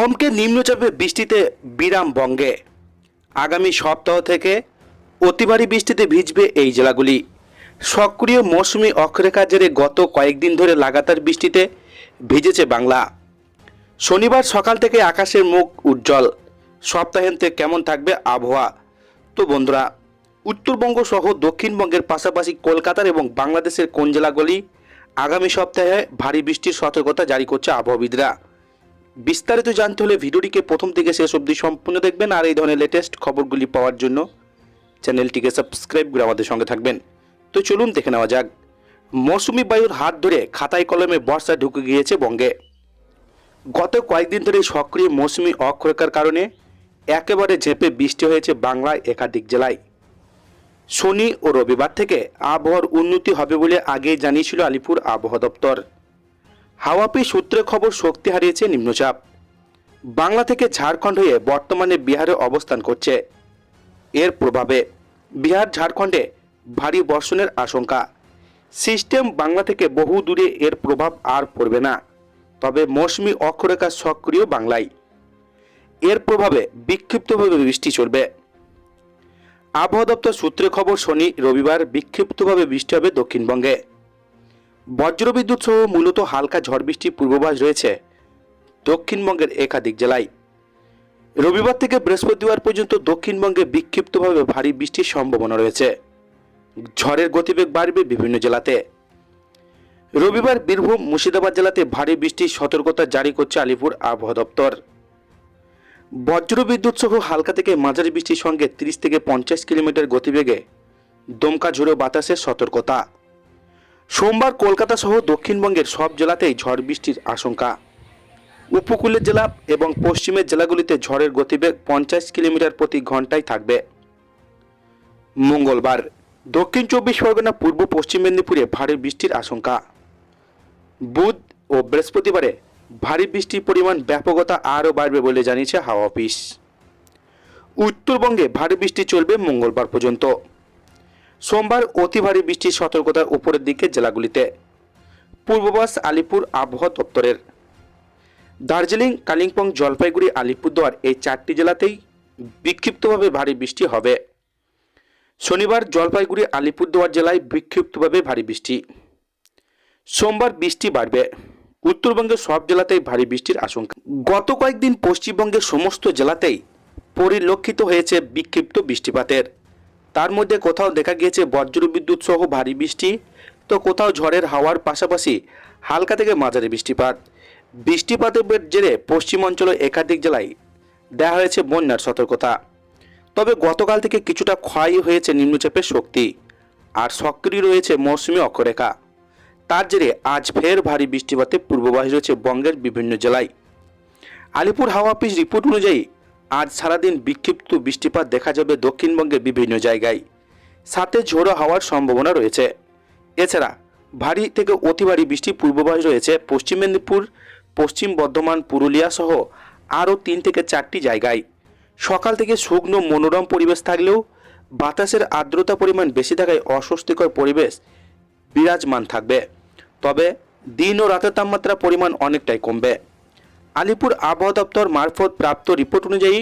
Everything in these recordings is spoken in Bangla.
থমকে নিম্নচাপে বৃষ্টিতে বিরাম বঙ্গে আগামী সপ্তাহ থেকে অতি ভারী বৃষ্টিতে ভিজবে এই জেলাগুলি। সক্রিয় মৌসুমি অক্ষরেখার জেরে গত কয়েকদিন ধরে লাগাতার বৃষ্টিতে ভিজেছে বাংলা। শনিবার সকাল থেকে আকাশের মুখ উজ্জ্বল। সপ্তাহান্তে কেমন থাকবে আবহাওয়া? তো বন্ধুরা, উত্তরবঙ্গ সহ দক্ষিণবঙ্গের পাশাপাশি কলকাতার এবং বাংলাদেশের কোন জেলাগুলি আগামী সপ্তাহে ভারী বৃষ্টির সতর্কতা জারি করছে আবহাওয়াবিদরা? বিস্তারিত জানতে হলে ভিডিওটিকে প্রথম থেকে শেষ অবধি সম্পূর্ণ দেখবেন আর এই ধরনের লেটেস্ট খবরগুলি পাওয়ার জন্য চ্যানেলটিকে সাবস্ক্রাইব করে আমাদের সঙ্গে থাকবেন। তো চলুন দেখে নেওয়া যাক। মৌসুমি বায়ুর হাত ধরে খাতায় কলমে বর্ষা ঢুকে গিয়েছে বঙ্গে। গত কয়েকদিন ধরে সক্রিয় মৌসুমি অক্ষরেখার কারণে একেবারে ঝেঁপে বৃষ্টি হয়েছে বাংলায় একাধিক জেলায়। শনি ও রবিবার থেকে আবহাওয়ার উন্নতি হবে বলে আগেই জানিয়েছিল আলিপুর আবহাওয়া দপ্তর। হাওয়াপি সূত্রে খবর শক্তি হারিয়েছে নিম্নচাপ। বাংলা থেকে ঝাড়খণ্ড হয়ে বর্তমানে বিহারে অবস্থান করছে। এর প্রভাবে বিহার, ঝাড়খণ্ডে ভারী বর্ষণের আশঙ্কা। সিস্টেম বাংলা থেকে বহু দূরে এর প্রভাব আর পড়বে না। তবে মৌসুমি অক্ষরেখা সক্রিয় বাংলায়। এর প্রভাবে বিক্ষিপ্তভাবে বৃষ্টি চলবে। আবহাওয়া দপ্তর সূত্রে খবর শনি রবিবার বিক্ষিপ্তভাবে বৃষ্টি হবে দক্ষিণবঙ্গে। বজ্রবিদ্যুৎ সহ মূলত হালকা ঝড় বৃষ্টির পূর্বাভাস রয়েছে দক্ষিণবঙ্গের একাধিক জেলায়। রবিবার থেকে বৃহস্পতিবার পর্যন্ত দক্ষিণবঙ্গে বিক্ষিপ্তভাবে ভারী বৃষ্টির সম্ভাবনা রয়েছে। ঝড়ের গতিবেগ বাড়বে বিভিন্ন জেলাতে। রবিবার বীরভূম, মুর্শিদাবাদ জেলাতে ভারী বৃষ্টির সতর্কতা জারি করছে আলিপুর আবহাওয়া দপ্তর। বজ্রবিদ্যুৎ সহ হালকা থেকে মাঝারি বৃষ্টির সঙ্গে তিরিশ থেকে পঞ্চাশ কিলোমিটার গতিবেগে দমকা ঝোড়ো বাতাসের সতর্কতা। সোমবার কলকাতা সহ দক্ষিণবঙ্গের সব জেলাতেই ঝড় বৃষ্টির আশঙ্কা। উপকূলের জেলা এবং পশ্চিমের জেলাগুলিতে ঝড়ের গতিবেগ পঞ্চাশ কিলোমিটার প্রতি ঘন্টায় থাকবে। মঙ্গলবার, দক্ষিণ চব্বিশ পরগনা, পূর্ব পশ্চিম মেদিনীপুরে ভারী বৃষ্টির আশঙ্কা। বুধ ও বৃহস্পতিবারে ভারী বৃষ্টির পরিমাণ ব্যাপকতা আরও বাড়বে বলে জানিয়েছে হাওয়া অফিস। উত্তরবঙ্গে ভারী বৃষ্টি চলবে মঙ্গলবার পর্যন্ত। সোমবার অতি ভারী বৃষ্টির সতর্কতার উপরের দিকে জেলাগুলিতে। পূর্ববাস আলিপুর আবহাওয়া দপ্তরের। দার্জিলিং, কালিম্পং, জলপাইগুড়ি, আলিপুরদুয়ার এই চারটি জেলাতেই বিক্ষিপ্তভাবে ভারী বৃষ্টি হবে। শনিবার জলপাইগুড়ি, আলিপুরদুয়ার জেলায় বিক্ষিপ্তভাবে ভারী বৃষ্টি। সোমবার বৃষ্টি বাড়বে। উত্তরবঙ্গের সব জেলাতেই ভারী বৃষ্টির আশঙ্কা। গত কয়েকদিন পশ্চিমবঙ্গের সমস্ত জেলাতেই পরিলক্ষিত হয়েছে বিক্ষিপ্ত বৃষ্টিপাতের। তার মধ্যে কোথাও দেখা গিয়েছে বজ্রবিদ্যুৎ সহ ভারী বৃষ্টি। তো কোথাও ঝড়ের হাওয়ার পাশাপাশি হালকা থেকে মাঝারি বৃষ্টিপাত। বৃষ্টিপাতের জেরে পশ্চিমাঞ্চলের একাধিক জেলায় দেওয়া হয়েছে বন্যার সতর্কতা। তবে গতকাল থেকে কিছুটা ক্ষয় হয়েছে নিম্নচাপের শক্তি আর সক্রিয় রয়েছে মৌসুমি অক্ষরেখা। তার জেরে আজ ফের ভারী বৃষ্টিপাতের পূর্বাভাস রয়েছে বঙ্গের বিভিন্ন জেলায়। আলিপুর হাওয়া অফিস রিপোর্ট অনুযায়ী আজ সারাদিন বিক্ষিপ্ত বৃষ্টিপাত দেখা যাবে দক্ষিণবঙ্গের বিভিন্ন জায়গায়। সাথে ঝোড়ো হওয়ার সম্ভাবনা রয়েছে। এছাড়া ভারী থেকে অতি ভারী বৃষ্টির পূর্বাভাস রয়েছে পশ্চিম মেদিনীপুর, পশ্চিম বর্ধমান, পুরুলিয়া সহ আরও তিন থেকে চারটি জায়গায়। সকাল থেকে শুকনো মনোরম পরিবেশ থাকলেও বাতাসের আর্দ্রতা পরিমাণ বেশি থাকায় অস্বস্তিকর পরিবেশ বিরাজমান থাকবে। তবে দিন ও রাতের তাপমাত্রা পরিমাণ অনেকটাই কমবে। আলিপুর আবহাওয়া দপ্তর মারফত প্রাপ্ত রিপোর্ট অনুযায়ী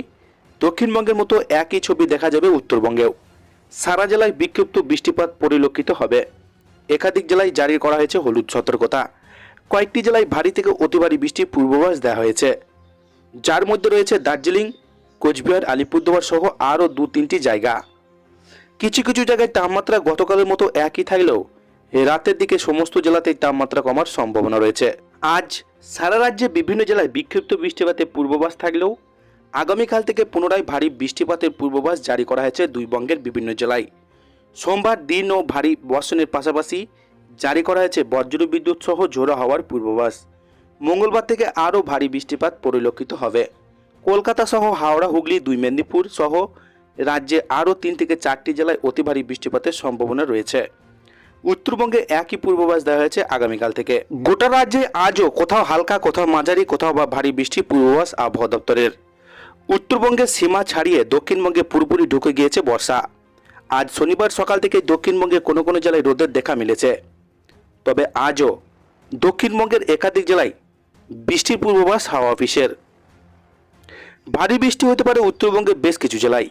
দক্ষিণবঙ্গের মতো একই ছবি দেখা যাবে উত্তরবঙ্গেও। সারা জেলায় বিক্ষিপ্ত বৃষ্টিপাত পরিলক্ষিত হবে। একাধিক জেলায় জারি করা হয়েছে হলুদ সতর্কতা। কয়েকটি জেলায় ভারী থেকে অতি ভারী বৃষ্টির পূর্বাভাস দেওয়া হয়েছে। যার মধ্যে রয়েছে দার্জিলিং, কোচবিহার, আলিপুরদুয়ার সহ আরও দু তিনটি জায়গা। কিছু কিছু জায়গায় তাপমাত্রা গতকালের মতো একই থাকলেও রাতের দিকে সমস্ত জেলাতেই তাপমাত্রা কমার সম্ভাবনা রয়েছে। আজ সারা রাজ্যে বিভিন্ন জেলায় বিক্ষিপ্ত বৃষ্টিপাতের পূর্বাভাস থাকলেও আগামীকাল থেকে পুনরায় ভারী বৃষ্টিপাতের পূর্বাভাস জারি করা হয়েছে দুই বঙ্গের বিভিন্ন জেলায়। সোমবার দিন ও ভারী বর্ষণের পাশাপাশি জারি করা হয়েছে বজ্রবিদ্যুৎ সহ ঝোড়ো হওয়ার পূর্বাভাস। মঙ্গলবার থেকে আরও ভারী বৃষ্টিপাত পরিলক্ষিত হবে। কলকাতা সহ হাওড়া, হুগলি, দুই মেদিনীপুর সহ রাজ্যে আরও তিন থেকে চারটি জেলায় অতি ভারী বৃষ্টিপাতের সম্ভাবনা রয়েছে। উত্তরবঙ্গে একই পূর্বাভাস দেওয়া হয়েছে আগামীকাল থেকে। গোটা রাজ্যে আজও কোথাও হালকা, কোথাও মাঝারি, কোথাও বা ভারী বৃষ্টি পূর্বাভাস আবহাওয়া দপ্তরের। উত্তরবঙ্গের সীমা ছাড়িয়ে দক্ষিণবঙ্গে পুরোপুরি ঢুকে গিয়েছে বর্ষা। আজ শনিবার সকাল থেকে দক্ষিণবঙ্গে কোনো কোনো জেলায় রোদের দেখা মিলেছে। তবে আজও দক্ষিণবঙ্গের একাধিক জেলায় বৃষ্টির পূর্বাভাস হাওয়া অফিসের। ভারী বৃষ্টি হতে পারে উত্তরবঙ্গের বেশ কিছু জেলায়।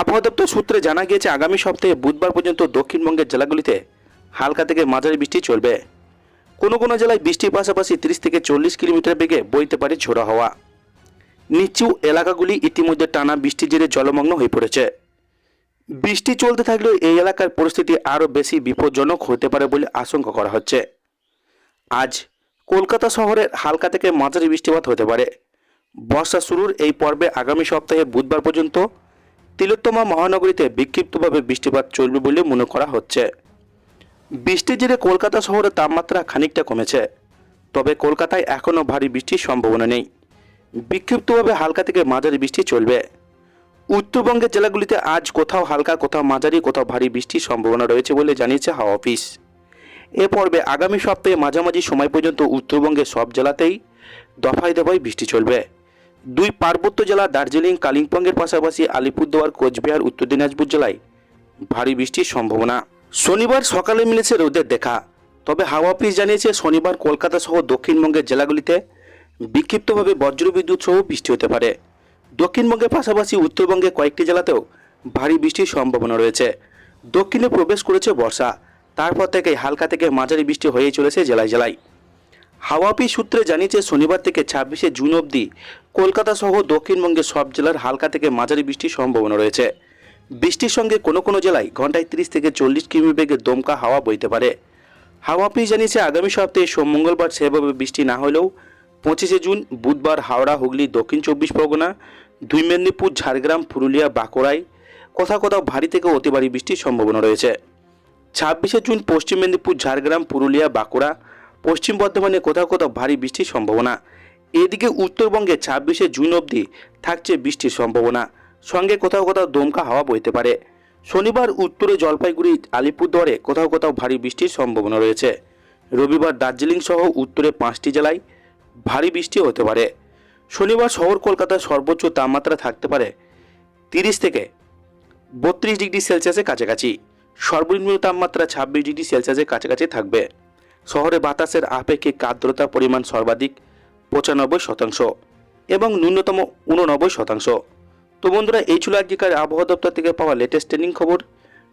আবহাওয়া দপ্তর সূত্রে জানা গিয়েছে, আগামী সপ্তাহে বুধবার পর্যন্ত দক্ষিণবঙ্গের জেলাগুলিতে হালকা থেকে মাঝারি বৃষ্টি চলবে। কোনো কোনো জেলায় বৃষ্টির পাশাপাশি তিরিশ থেকে চল্লিশ কিলোমিটার বেগে বইতে পারে ঝোড়ো হাওয়া। নিচু এলাকাগুলি ইতিমধ্যে টানা বৃষ্টির জেরে জলমগ্ন হয়ে পড়েছে। বৃষ্টি চলতে থাকলেও এই এলাকার পরিস্থিতি আরও বেশি বিপজ্জনক হতে পারে বলে আশঙ্কা করা হচ্ছে। আজ কলকাতা শহরের হালকা থেকে মাঝারি বৃষ্টিপাত হতে পারে। বর্ষা শুরুর এই পর্বে আগামী সপ্তাহে বুধবার পর্যন্ত তিলোত্তমা মহানগরীতে বিক্ষিপ্তভাবে বৃষ্টিপাত চলবে বলে মনে করা হচ্ছে। বৃষ্টির জেরে কলকাতা শহরের তাপমাত্রা খানিকটা কমেছে। তবে কলকাতায় এখনও ভারী বৃষ্টির সম্ভাবনা নেই। বিক্ষিপ্তভাবে হালকা থেকে মাঝারি বৃষ্টি চলবে। উত্তরবঙ্গের জেলাগুলিতে আজ কোথাও হালকা, কোথাও মাঝারি, কোথাও ভারী বৃষ্টির সম্ভাবনা রয়েছে বলে জানিয়েছে হাওয়া অফিস। এ পর্বে আগামী সপ্তাহে মাঝামাঝি সময় পর্যন্ত উত্তরবঙ্গের সব জেলাতেই দফায় দফায় বৃষ্টি চলবে। দুই পার্বত্য জেলা দার্জিলিং, কালিম্পংয়ের পাশাপাশি আলিপুরদুয়ার, কোচবিহার, উত্তর দিনাজপুর জেলায় ভারী বৃষ্টির সম্ভাবনা। শনিবার সকালে মিলেছে রোদের দেখা, তবে হাওয়া অফিস জানিয়েছে শনিবার কলকাতা সহ দক্ষিণবঙ্গের জেলাগুলিতে বিক্ষিপ্তভাবে বজ্রবিদ্যুৎ সহ বৃষ্টি হতে পারে। দক্ষিণবঙ্গের পাশাপাশি উত্তরবঙ্গে কয়েকটি জেলাতেও ভারী বৃষ্টির সম্ভাবনা রয়েছে। দক্ষিণে প্রবেশ করেছে বর্ষা, তারপর থেকে হালকা থেকে মাঝারি বৃষ্টি হয়েই চলেছে জেলায় জেলায়। হাওয়া অফিস সূত্রে জানিয়েছে, শনিবার থেকে ছাব্বিশে জুন অবধি কলকাতা সহ দক্ষিণবঙ্গের সব জেলার হালকা থেকে মাঝারি বৃষ্টির সম্ভাবনা রয়েছে। বৃষ্টির সঙ্গে কোনো কোনো জেলায় ঘন্টায় তিরিশ থেকে চল্লিশ কিমি বেগে দমকা হাওয়া বইতে পারে। হাওয়া জানিয়েছে, আগামী সপ্তাহে সোম মঙ্গলবার সেভাবে বৃষ্টি না হলেও পঁচিশে জুন, বুধবার হাওড়া, হুগলি, দক্ষিণ চব্বিশ পরগনা, দুই মেদিনীপুর, ঝাড়গ্রাম, পুরুলিয়া, বাঁকুড়ায় কোথাও কোথাও ভারী থেকে অতি ভারী বৃষ্টির সম্ভাবনা রয়েছে। ছাব্বিশে জুন, পশ্চিম মেদিনীপুর, ঝাড়গ্রাম, পুরুলিয়া, বাঁকুড়া পশ্চিম বর্ধমানে কোথাও কোথাও ভারী বৃষ্টির সম্ভাবনা। এদিকে উত্তরবঙ্গে ছাব্বিশে জুন অবধি থাকছে বৃষ্টির সম্ভাবনা। সঙ্গে কোথাও কোথাও দমকা হাওয়া বইতে পারে। শনিবার উত্তরে জলপাইগুড়ি, আলিপুরদুয়ারে কোথাও কোথাও ভারী বৃষ্টির সম্ভাবনা রয়েছে। রবিবার দার্জিলিং সহ উত্তরে পাঁচটি জেলায় ভারী বৃষ্টি হতে পারে। শনিবার শহর কলকাতার সর্বোচ্চ তাপমাত্রা থাকতে পারে তিরিশ থেকে বত্রিশ ডিগ্রি সেলসিয়াসের কাছাকাছি। সর্বনিম্ন তাপমাত্রা ছাব্বিশ ডিগ্রি সেলসিয়াসের কাছাকাছি থাকবে। শহরে বাতাসের আপেক্ষিক আর্দ্রতার পরিমাণ সর্বাধিক পঁচানব্বই শতাংশ এবং ন্যূনতম উননব্বই শতাংশ। তো বন্ধুরা, এই ছিল আজকের আবহাওয়া দপ্তর থেকে পাওয়া লেটেস্ট ট্রেনিং খবর।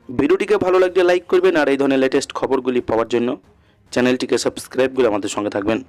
ভিডিওটিকে ভালো লাগলে লাইক করবেন আর এই ধরনের লেটেস্ট খবরগুলি পাওয়ার জন্য চ্যানেলটিকে সাবস্ক্রাইব করে আমাদের সঙ্গে থাকবেন।